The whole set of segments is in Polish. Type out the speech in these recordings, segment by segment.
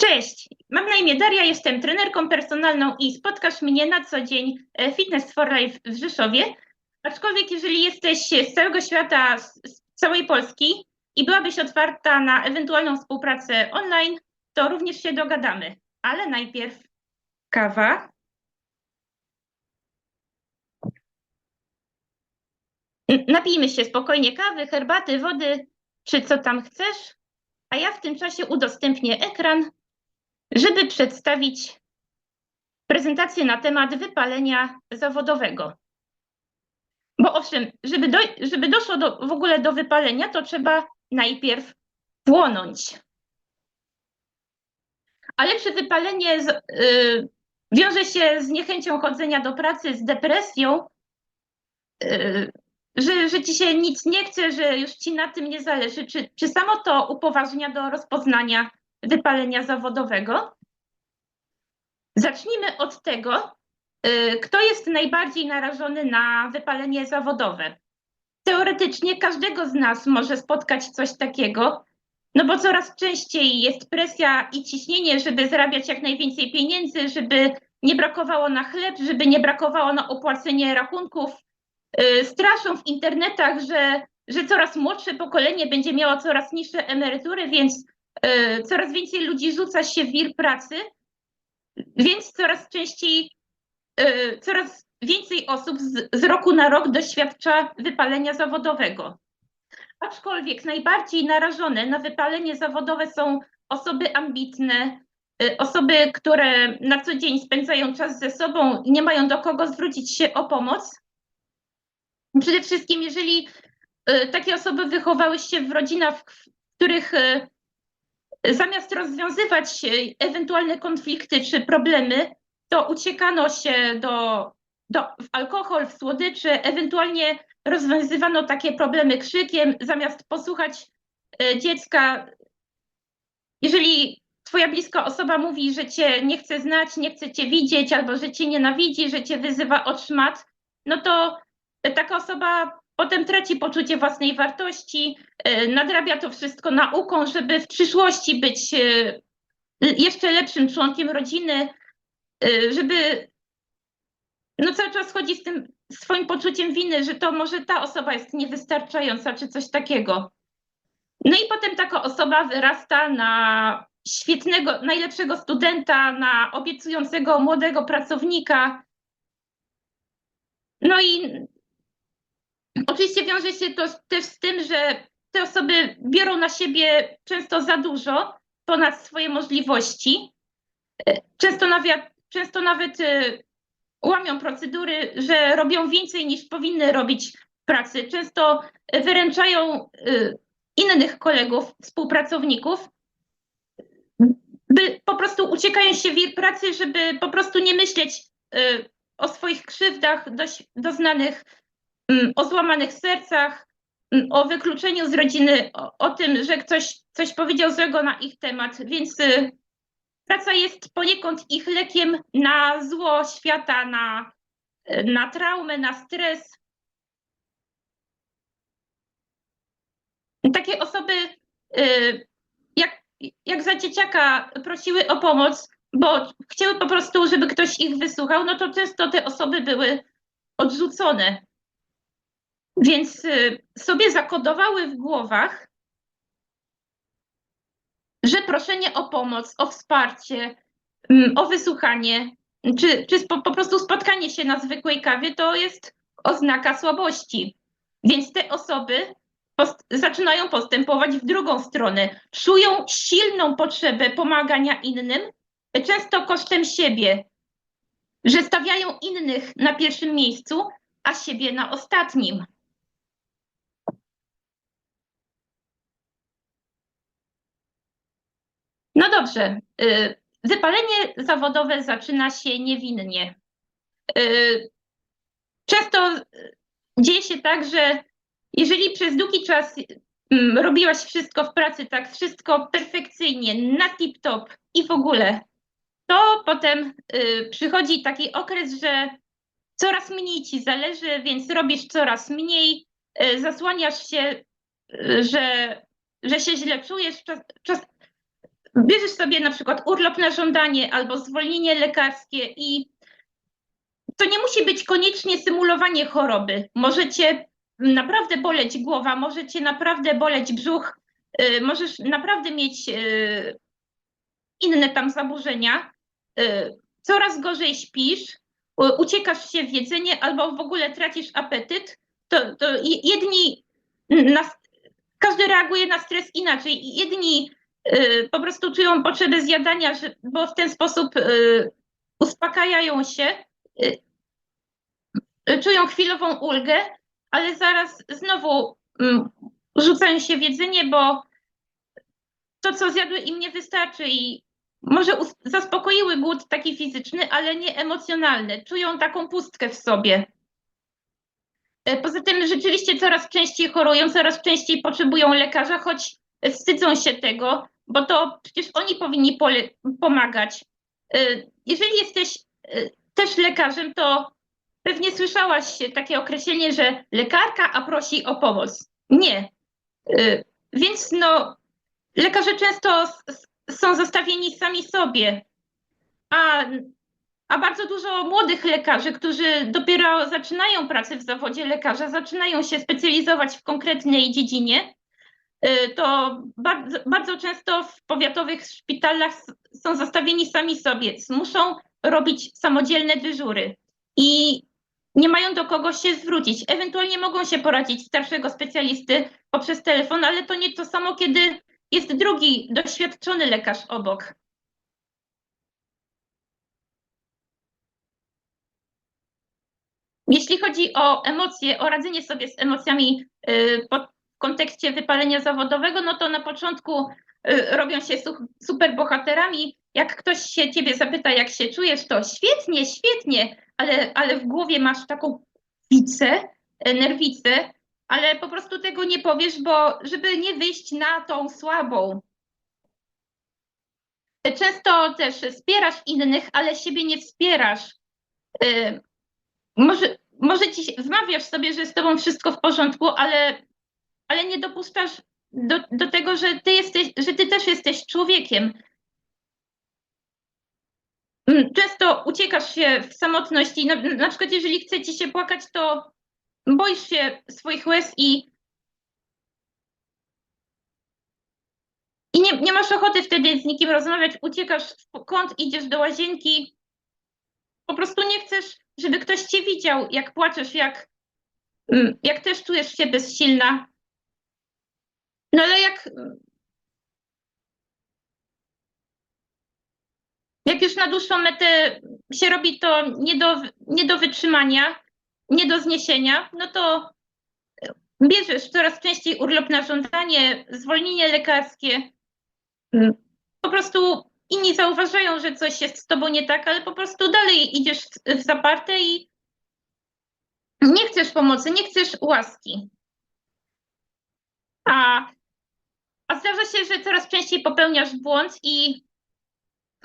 Cześć, mam na imię Daria, jestem trenerką personalną i spotkasz mnie na co dzień e, Fitness for Life w Rzeszowie. Aczkolwiek jeżeli jesteś z całego świata, z całej Polski i byłabyś otwarta na ewentualną współpracę online, to również się dogadamy. Ale najpierw kawa. Napijmy się spokojnie kawy, herbaty, wody, czy co tam chcesz, a ja w tym czasie udostępnię ekran żeby przedstawić prezentację na temat wypalenia zawodowego. Bo owszem, żeby, do, żeby doszło do, w ogóle do wypalenia, to trzeba najpierw płonąć. Ale czy wypalenie z, y, wiąże się z niechęcią chodzenia do pracy, z depresją, y, że, że ci się nic nie chce, że już ci na tym nie zależy? Czy, czy samo to upoważnia do rozpoznania wypalenia zawodowego? Zacznijmy od tego, y, kto jest najbardziej narażony na wypalenie zawodowe. Teoretycznie każdego z nas może spotkać coś takiego, no bo coraz częściej jest presja i ciśnienie, żeby zarabiać jak najwięcej pieniędzy, żeby nie brakowało na chleb, żeby nie brakowało na opłacenie rachunków. Y, Straszą w internetach, że, że coraz młodsze pokolenie będzie miało coraz niższe emerytury, więc coraz więcej ludzi rzuca się w wir pracy, więc coraz częściej, y, coraz więcej osób z, roku na rok doświadcza wypalenia zawodowego. Aczkolwiek najbardziej narażone na wypalenie zawodowe są osoby ambitne, y, osoby, które na co dzień spędzają czas ze sobą i nie mają do kogo zwrócić się o pomoc. Przede wszystkim, jeżeli takie osoby wychowały się w rodzinach, w których zamiast rozwiązywać e, ewentualne konflikty czy problemy, to uciekano się do, do, w alkohol, w słodycze, ewentualnie rozwiązywano takie problemy krzykiem, zamiast posłuchać e, dziecka. Jeżeli twoja bliska osoba mówi, że cię nie chce znać, nie chce cię widzieć, albo że cię nienawidzi, że cię wyzywa od szmat, no to taka osoba potem traci poczucie własnej wartości, e, nadrabia to wszystko nauką, żeby w przyszłości być e, jeszcze lepszym członkiem rodziny, e, żeby no cały czas chodzi z tym swoim poczuciem winy, że to może ta osoba jest niewystarczająca, czy coś takiego. No i potem taka osoba wyrasta na świetnego, najlepszego studenta, na obiecującego młodego pracownika. No i Oczywiście wiąże się to też z tym, że te osoby biorą na siebie często za dużo, ponad swoje możliwości. E, Często nawet, często nawet e, łamią procedury, że robią więcej niż powinny robić pracy. Często wyręczają e, innych kolegów, współpracowników, by po prostu uciekają się w pracy, żeby po prostu nie myśleć o swoich krzywdach doś- doznanych o złamanych sercach, mm, o wykluczeniu z rodziny, o, o tym, że ktoś coś powiedział złego na ich temat. Więc y, praca jest poniekąd ich lekiem na zło świata, na, y, na traumę, na stres. Takie osoby, y, jak, jak za dzieciaka prosiły o pomoc, bo chciały po prostu, żeby ktoś ich wysłuchał, no to często te osoby były odrzucone. Więc y, sobie zakodowały w głowach, że proszenie o pomoc, o wsparcie, mm, o wysłuchanie, czy, czy po, prostu spotkanie się na zwykłej kawie to jest oznaka słabości. Więc te osoby post- zaczynają postępować w drugą stronę. Czują silną potrzebę pomagania innym, często kosztem siebie, że stawiają innych na pierwszym miejscu, a siebie na ostatnim. No dobrze. y, Wypalenie zawodowe zaczyna się niewinnie. Y, Często dzieje się tak, że jeżeli przez długi czas mm, robiłaś wszystko w pracy, tak wszystko perfekcyjnie, na tip-top i w ogóle, to potem y, przychodzi taki okres, że coraz mniej ci zależy, więc robisz coraz mniej, zasłaniasz się, że, że się źle czujesz, czas, czas, bierzesz sobie na przykład urlop na żądanie albo zwolnienie lekarskie i to nie musi być koniecznie symulowanie choroby. Może cię naprawdę boleć głowa, może cię naprawdę boleć brzuch, y, możesz naprawdę mieć y, inne tam zaburzenia. Y, Coraz gorzej śpisz, uciekasz się w jedzenie albo w ogóle tracisz apetyt. To, to je- jedni, na, każdy reaguje na stres inaczej. Jedni po prostu czują potrzebę zjadania, bo w ten sposób y, uspokajają się, y, y, czują chwilową ulgę, ale zaraz znowu mm, rzucają się w jedzenie, bo to, co zjadły, im nie wystarczy i może zaspokoiły głód taki fizyczny, ale nie emocjonalny. Czują taką pustkę w sobie. E, Poza tym rzeczywiście coraz częściej chorują, coraz częściej potrzebują lekarza, choć wstydzą się tego, bo to przecież oni powinni pomagać. E, Jeżeli jesteś e, też lekarzem, to pewnie słyszałaś takie określenie, że lekarka, a prosi o pomoc. Nie. E, Więc no, lekarze często są zostawieni sami sobie, a a bardzo dużo młodych lekarzy, którzy dopiero zaczynają pracę w zawodzie lekarza, zaczynają się specjalizować w konkretnej dziedzinie, y, to bardzo, bardzo często w powiatowych szpitalach są zostawieni sami sobie. Muszą robić samodzielne dyżury i nie mają do kogo się zwrócić. Ewentualnie mogą się poradzić starszego specjalisty poprzez telefon, ale to nie to samo, kiedy jest drugi doświadczony lekarz obok. Jeśli chodzi o emocje, o radzenie sobie z emocjami y, w kontekście wypalenia zawodowego, no to na początku y, robią się su- super bohaterami. Jak ktoś się ciebie zapyta, jak się czujesz, to świetnie, świetnie, ale, ale w głowie masz taką picę, e, nerwicę, ale po prostu tego nie powiesz, bo żeby nie wyjść na tą słabą. Często też wspierasz innych, ale siebie nie wspierasz. Y, może, może ci wmawiasz sobie, że z tobą wszystko w porządku, ale, ale nie dopuszczasz do, do tego, że ty, jesteś, że ty też jesteś człowiekiem. Mm, Często uciekasz się w samotności. Na, na przykład, jeżeli chce ci się płakać, to boisz się swoich łez i, i nie, nie masz ochoty wtedy z nikim rozmawiać. Uciekasz w kąt, idziesz do łazienki. Po prostu nie chcesz, żeby ktoś cię widział, jak płaczesz, jak, mm, jak też czujesz się bezsilna. No ale jak, jak już na dłuższą metę się robi to nie do, nie do wytrzymania, nie do zniesienia, no to bierzesz coraz częściej urlop na żądanie, zwolnienie lekarskie. Mm. Po prostu inni zauważają, że coś jest z tobą nie tak, ale po prostu dalej idziesz w zaparte i nie chcesz pomocy, nie chcesz łaski. A, a zdarza się, że coraz częściej popełniasz błąd i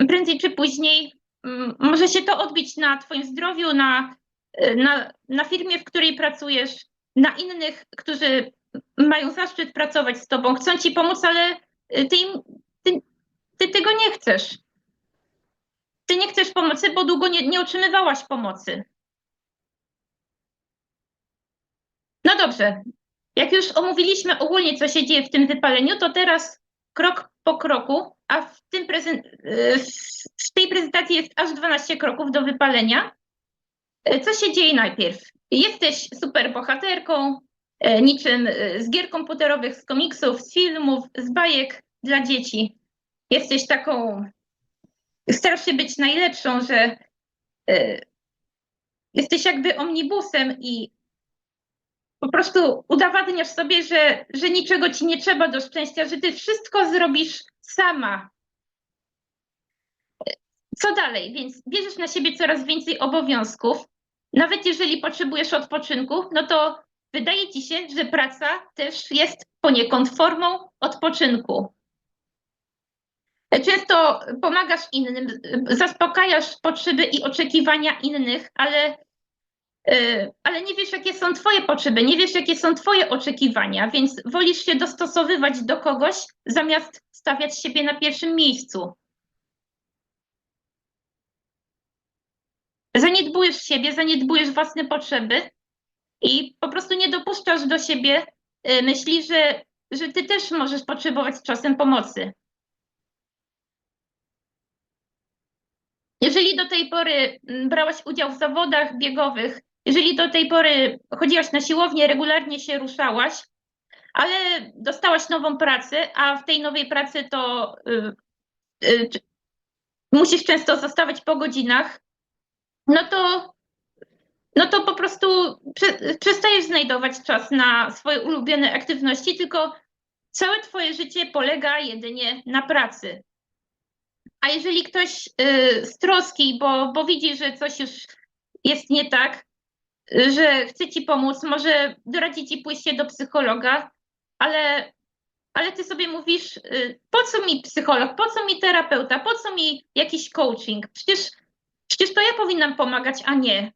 prędzej czy później mm, może się to odbić na Twoim zdrowiu, na, y, na, na firmie, w której pracujesz, na innych, którzy mają zaszczyt pracować z Tobą, chcą Ci pomóc, ale y, ty, im, ty, ty tego nie chcesz. Ty nie chcesz pomocy, bo długo nie, nie otrzymywałaś pomocy. No dobrze. Jak już omówiliśmy ogólnie, co się dzieje w tym wypaleniu, to teraz krok po kroku, a w, tym y, w tej prezentacji jest aż 12 kroków do wypalenia. Y, Co się dzieje najpierw? Jesteś super bohaterką, y, niczym z gier komputerowych, z komiksów, z filmów, z bajek dla dzieci. Jesteś taką, starasz się być najlepszą, że jesteś jakby omnibusem i po prostu udowadniasz sobie, że, że niczego ci nie trzeba do szczęścia, że ty wszystko zrobisz sama. Co dalej? Więc bierzesz na siebie coraz więcej obowiązków. Nawet jeżeli potrzebujesz odpoczynku, no to wydaje ci się, że praca też jest poniekąd formą odpoczynku. Często pomagasz innym, zaspokajasz potrzeby i oczekiwania innych, ale ale nie wiesz, jakie są Twoje potrzeby, nie wiesz, jakie są Twoje oczekiwania, więc wolisz się dostosowywać do kogoś, zamiast stawiać siebie na pierwszym miejscu. Zaniedbujesz siebie, zaniedbujesz własne potrzeby i po prostu nie dopuszczasz do siebie y, myśli, że, że Ty też możesz potrzebować czasem pomocy. Jeżeli do tej pory mm, brałaś udział w zawodach biegowych, jeżeli do tej pory chodziłaś na siłownię, regularnie się ruszałaś, ale dostałaś nową pracę, a w tej nowej pracy to y, y, musisz często zostawać po godzinach, no to, no to po prostu prze, przestajesz znajdować czas na swoje ulubione aktywności, tylko całe twoje życie polega jedynie na pracy. A jeżeli ktoś y, z troski, bo, bo widzi, że coś już jest nie tak, że chce ci pomóc, może doradzi ci pójście do psychologa, ale, ale ty sobie mówisz, y, po co mi psycholog, po co mi terapeuta, po co mi jakiś coaching? Przecież, przecież to ja powinnam pomagać, a nie.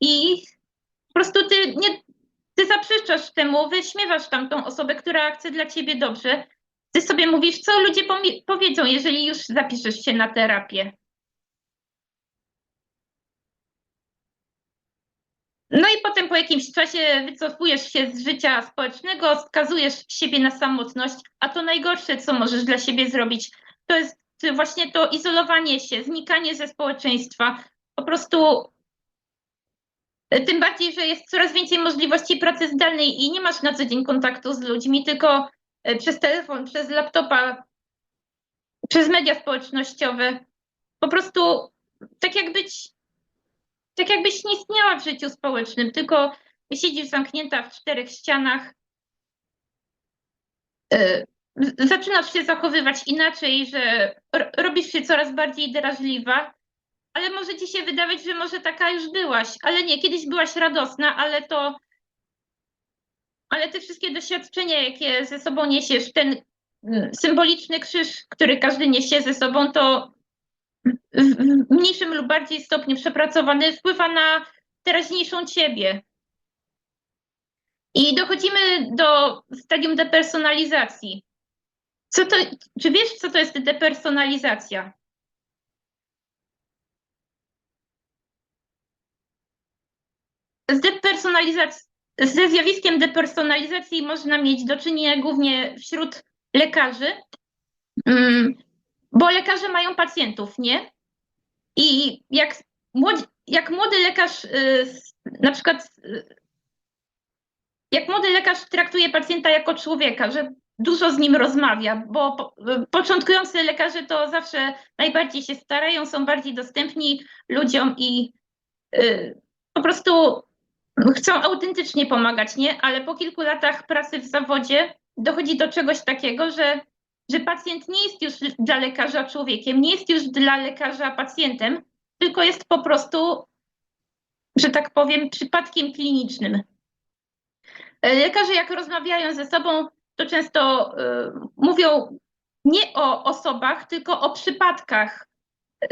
I po prostu ty nie, ty zaprzeczasz temu, wyśmiewasz tamtą osobę, która chce dla ciebie dobrze. Ty sobie mówisz, co ludzie powiedzą, jeżeli już zapiszesz się na terapię. No i potem po jakimś czasie wycofujesz się z życia społecznego, skazujesz siebie na samotność, a to najgorsze, co możesz dla siebie zrobić, to jest właśnie to izolowanie się, znikanie ze społeczeństwa. Po prostu tym bardziej, że jest coraz więcej możliwości pracy zdalnej i nie masz na co dzień kontaktu z ludźmi, tylko e, przez telefon, przez laptopa, przez media społecznościowe. Po prostu tak jak być, tak jakbyś nie istniała w życiu społecznym, tylko siedzisz zamknięta w czterech ścianach. E, Zaczynasz się zachowywać inaczej, że robisz się coraz bardziej drażliwa, ale może ci się wydawać, że może taka już byłaś, ale nie, kiedyś byłaś radosna, ale to, ale te wszystkie doświadczenia, jakie ze sobą niesiesz, ten mm, symboliczny krzyż, który każdy niesie ze sobą, to w mniejszym lub bardziej stopniu przepracowany wpływa na teraźniejszą ciebie. I dochodzimy do stadium depersonalizacji. Co to, czy wiesz, co to jest depersonalizacja? Z depersonalizacji, ze zjawiskiem depersonalizacji można mieć do czynienia głównie wśród lekarzy, mm, bo lekarze mają pacjentów, nie? I jak jak młody lekarz, y, na przykład, y, jak młody lekarz traktuje pacjenta jako człowieka, że dużo z nim rozmawia, bo y, początkujący lekarze to zawsze najbardziej się starają, są bardziej dostępni ludziom i po prostu chcą autentycznie pomagać, nie? Ale po kilku latach pracy w zawodzie dochodzi do czegoś takiego, że, że pacjent nie jest już dla lekarza człowiekiem, nie jest już dla lekarza pacjentem, tylko jest po prostu, że tak powiem, przypadkiem klinicznym. E, Lekarze, jak rozmawiają ze sobą, to często y, mówią nie o osobach, tylko o przypadkach,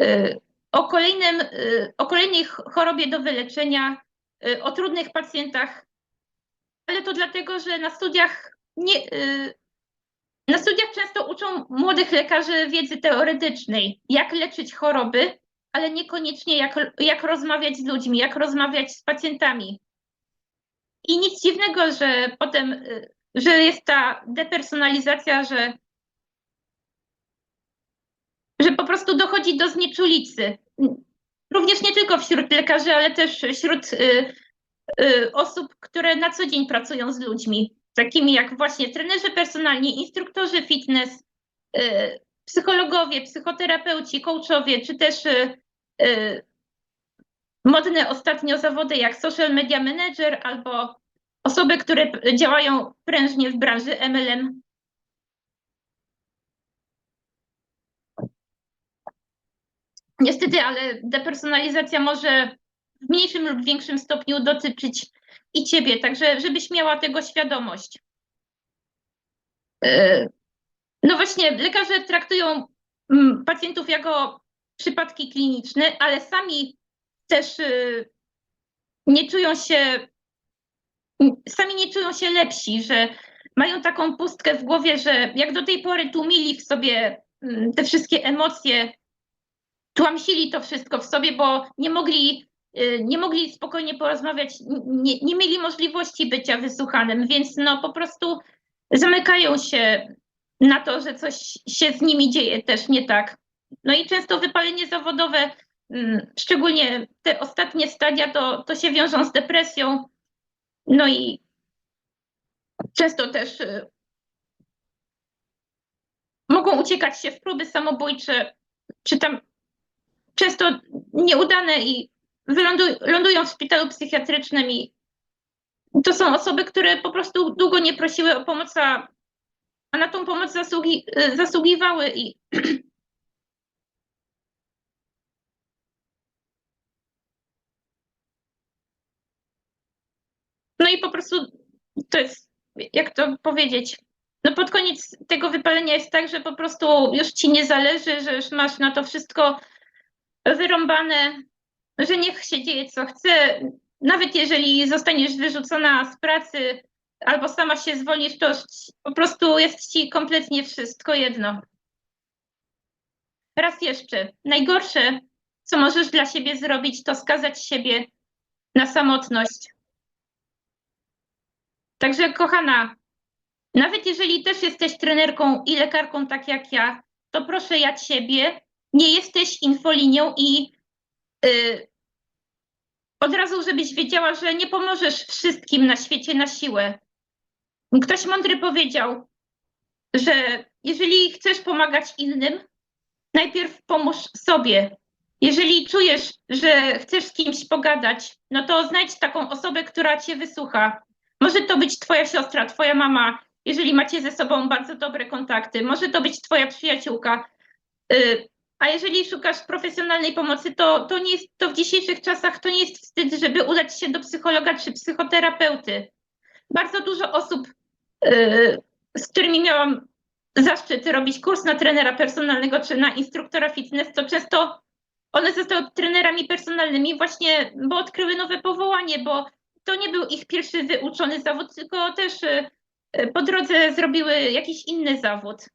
y, o, kolejnym, y, o kolejnej ch- chorobie do wyleczenia, y, o trudnych pacjentach, ale to dlatego, że na studiach nie, na studiach często uczą młodych lekarzy wiedzy teoretycznej, jak leczyć choroby, ale niekoniecznie jak, jak rozmawiać z ludźmi, jak rozmawiać z pacjentami. I nic dziwnego, że potem, y, że jest ta depersonalizacja, że, że po prostu dochodzi do znieczulicy. Również nie tylko wśród lekarzy, ale też wśród y, y, osób, które na co dzień pracują z ludźmi, takimi jak właśnie trenerzy personalni, instruktorzy fitness, y, psychologowie, psychoterapeuci, coachowie, czy też y, y, modne ostatnio zawody jak social media manager albo osoby, które działają prężnie w branży MLM. Niestety, ale depersonalizacja może w mniejszym lub większym stopniu dotyczyć i ciebie, także żebyś miała tego świadomość. E, No właśnie, lekarze traktują mm, pacjentów jako przypadki kliniczne, ale sami też y, nie czują się, sami nie czują się lepsi, że mają taką pustkę w głowie, że jak do tej pory tłumili w sobie mm, te wszystkie emocje, tłamsili to wszystko w sobie, bo nie mogli, nie mogli spokojnie porozmawiać, nie, nie mieli możliwości bycia wysłuchanym, więc no po prostu zamykają się na to, że coś się z nimi dzieje też nie tak. No i często wypalenie zawodowe, mm, szczególnie te ostatnie stadia, to, to się wiążą z depresją. No i często też y, mogą uciekać się w próby samobójcze, czy tam często nieudane i wylądują, lądują w szpitalu psychiatrycznym i to są osoby, które po prostu długo nie prosiły o pomoc, a, a na tą pomoc zasługi, zasługiwały i No i po prostu to jest, jak to powiedzieć, no pod koniec tego wypalenia jest tak, że po prostu już ci nie zależy, że już masz na to wszystko wyrąbane, że niech się dzieje co chce. Nawet jeżeli zostaniesz wyrzucona z pracy albo sama się zwolnisz, to po prostu jest ci kompletnie wszystko jedno. Raz jeszcze, najgorsze, co możesz dla siebie zrobić, to skazać siebie na samotność. Także kochana, nawet jeżeli też jesteś trenerką i lekarką tak jak ja, to proszę ja ciebie, nie jesteś infolinią i yy, od razu, żebyś wiedziała, że nie pomożesz wszystkim na świecie na siłę. Ktoś mądry powiedział, że jeżeli chcesz pomagać innym, najpierw pomóż sobie. Jeżeli czujesz, że chcesz z kimś pogadać, no to znajdź taką osobę, która cię wysłucha. Może to być twoja siostra, twoja mama, jeżeli macie ze sobą bardzo dobre kontakty. Może to być twoja przyjaciółka. Y, a jeżeli szukasz profesjonalnej pomocy, to, to, nie jest, to w dzisiejszych czasach to nie jest wstyd, żeby udać się do psychologa czy psychoterapeuty. Bardzo dużo osób, y, z którymi miałam zaszczyt robić kurs na trenera personalnego czy na instruktora fitness, to często one zostały trenerami personalnymi właśnie, bo odkryły nowe powołanie, bo to nie był ich pierwszy wyuczony zawód, tylko też y, po drodze zrobiły jakiś inny zawód.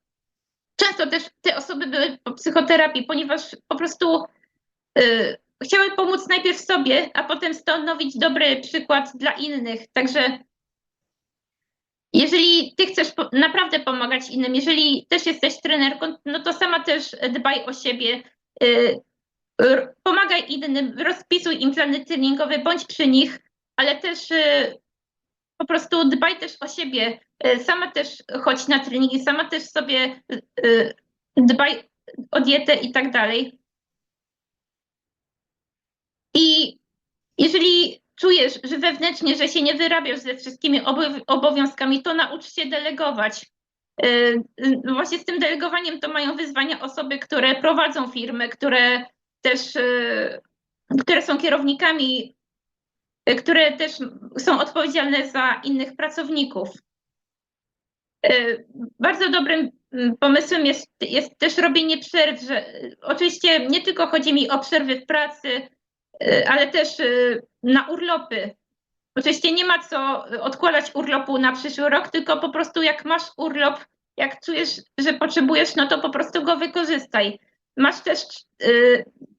Często też te osoby były po psychoterapii, ponieważ po prostu y, chciały pomóc najpierw sobie, a potem stanowić dobry przykład dla innych. Także jeżeli ty chcesz po, naprawdę pomagać innym, jeżeli też jesteś trenerką, no to sama też dbaj o siebie. Y, pomagaj innym, rozpisuj im plany treningowe, bądź przy nich, ale też y, po prostu dbaj też o siebie. Y, sama też chodź na treningi, sama też sobie y, dbaj o dietę i tak dalej. I jeżeli czujesz, że wewnętrznie, że się nie wyrabiasz ze wszystkimi obowiązkami, to naucz się delegować. Właśnie z tym delegowaniem to mają wyzwania osoby, które prowadzą firmy, które też, które są kierownikami które też są odpowiedzialne za innych pracowników. E, bardzo dobrym mm, pomysłem jest, jest też robienie przerw, że oczywiście nie tylko chodzi mi o przerwy w pracy, e, ale też e, na urlopy. Oczywiście nie ma co odkładać urlopu na przyszły rok, tylko po prostu jak masz urlop, jak czujesz, że potrzebujesz, no to po prostu go wykorzystaj. Masz też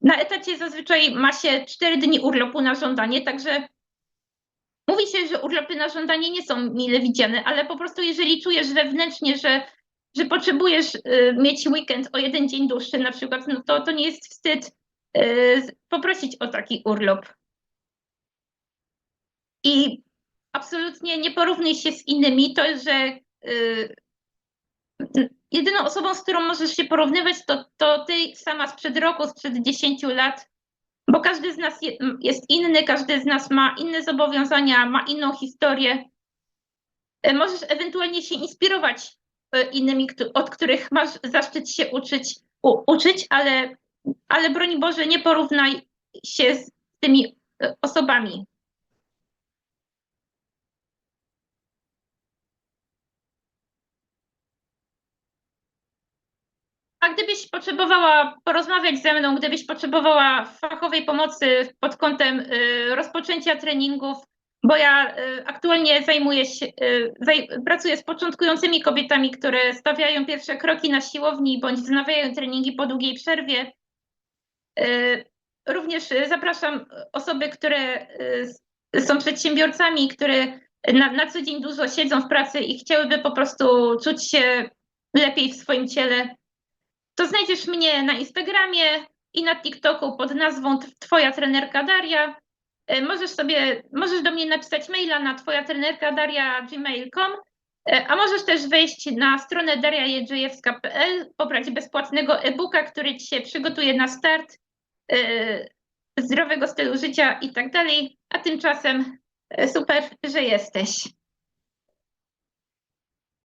na etacie zazwyczaj ma się 4 dni urlopu na żądanie, także Mówi się, że urlopy na żądanie nie są mile widziane, ale po prostu jeżeli czujesz wewnętrznie, że, że potrzebujesz y, mieć weekend o jeden dzień dłuższy na przykład, no to, to nie jest wstyd y, poprosić o taki urlop. I absolutnie nie porównuj się z innymi. To, że y, jedyną osobą, z którą możesz się porównywać, to, to ty sama sprzed roku, sprzed 10 lat, bo każdy z nas jest inny, każdy z nas ma inne zobowiązania, ma inną historię. E, możesz ewentualnie się inspirować e, innymi, od których masz zaszczyt się uczyć, u, uczyć, ale, ale broń Boże, nie porównaj się z tymi e, osobami. Gdybyś potrzebowała porozmawiać ze mną, gdybyś potrzebowała fachowej pomocy pod kątem y, rozpoczęcia treningów, bo ja y, aktualnie zajmuję się, y, zaj, pracuję z początkującymi kobietami, które stawiają pierwsze kroki na siłowni bądź wznawiają treningi po długiej przerwie. Również zapraszam osoby, które są przedsiębiorcami, które na, na co dzień dużo siedzą w pracy i chciałyby po prostu czuć się lepiej w swoim ciele. To znajdziesz mnie na Instagramie i na TikToku pod nazwą Twoja trenerka Daria. Y, Możesz sobie, możesz do mnie napisać maila na twoja trenerka Daria gmail.com, y, a możesz też wejść na stronę dariajedrzejewska.pl, pobrać bezpłatnego e-booka, który ci się przygotuje na start y, zdrowego stylu życia i tak dalej. A tymczasem super, że jesteś.